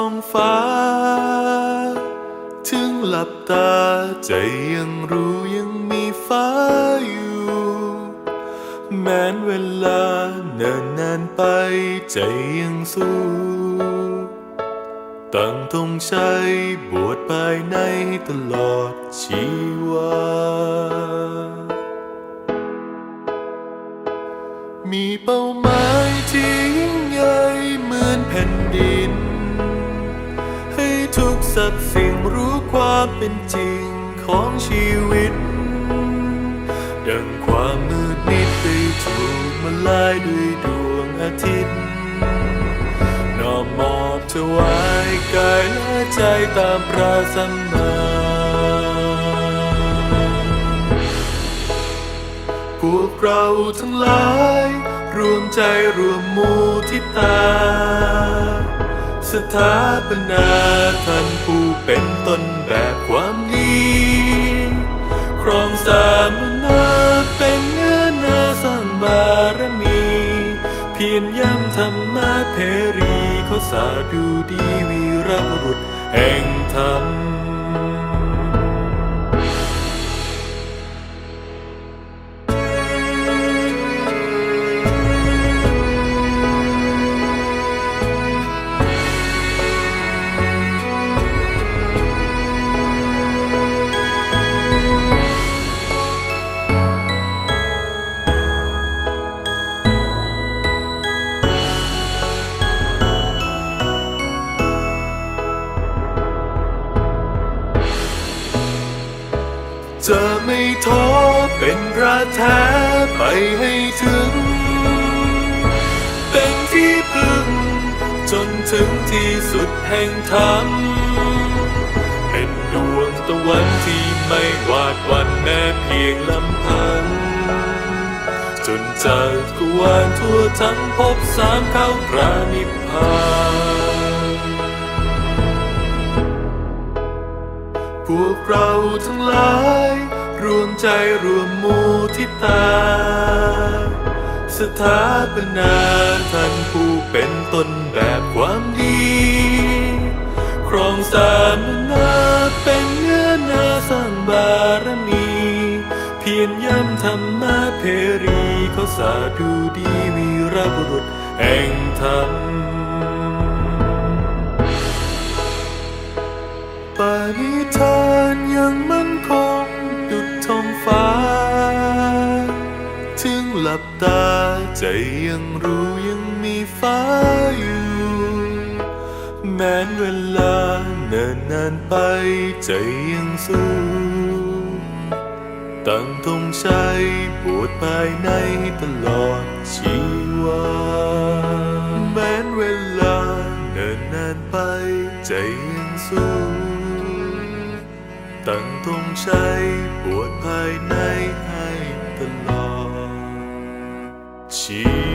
ท้องฟ้า ถึงหลับตาใจยังรู้ยังมีฟ้าอยู่ แม้นเวลาเนิ่นนานไปใจยังสู้ตั้งธงชัยบวชภายในตลอดชีวามีเป้าหมายที่ยิ่งใหญ่เหมือนแผ่นดิน กสรรพสิ่งรู้ความเป็นจริงของชีวิต ดังความมืดมิดไปถูกมาลายด้วยดวงอาทิตย์นอมมอบถวายกายและใจตามพระสัมมาพวกเราทั้งหลาย รวมใจรวมมูที่ตา สถาปนาท่านผู้เป็นต้นแบบความดีครองสามนาเป็นเนื้อนาสร้างบารมี เพียรย้ำธรรมะเทรีเขาสาดูดีวีรบุรุษแห่งธรรม จะไม่ท้อเป็นรัแท้ไปให้ถึง เป็นที่พึ่ง จนถึงที่สุดแห่งธรรม เป็นดวงตะวันที่ไม่หวาดหวันแม้เพียงลำพัง จนจากกวานทั่วทั้งพบสามเข้าพระนิพพาน พวกเราทั้งหลาย รวมใจรวมมูที่ตา สถาปนาท่านผู้เป็นต้นแบบความดี ครองสามนาเป็นเนื้อนาสร้างบารมี เพียรย้ำธรรมะเพรีเขาสาดูดีวีรบุรุษแห่งธรรมปาณิธา ถึงหลับตา ใจยังรู้ยังมีฟ้าอยู่ แม้นเวลาเนินนานไป ใจยังสู้ตั้งธงชัยปวดภายในตลอดชีวาแม้นเวลาเนินนานไป ใจยังสู้ตั้งธงชัยปวดภายในให้ตลอด ชีวา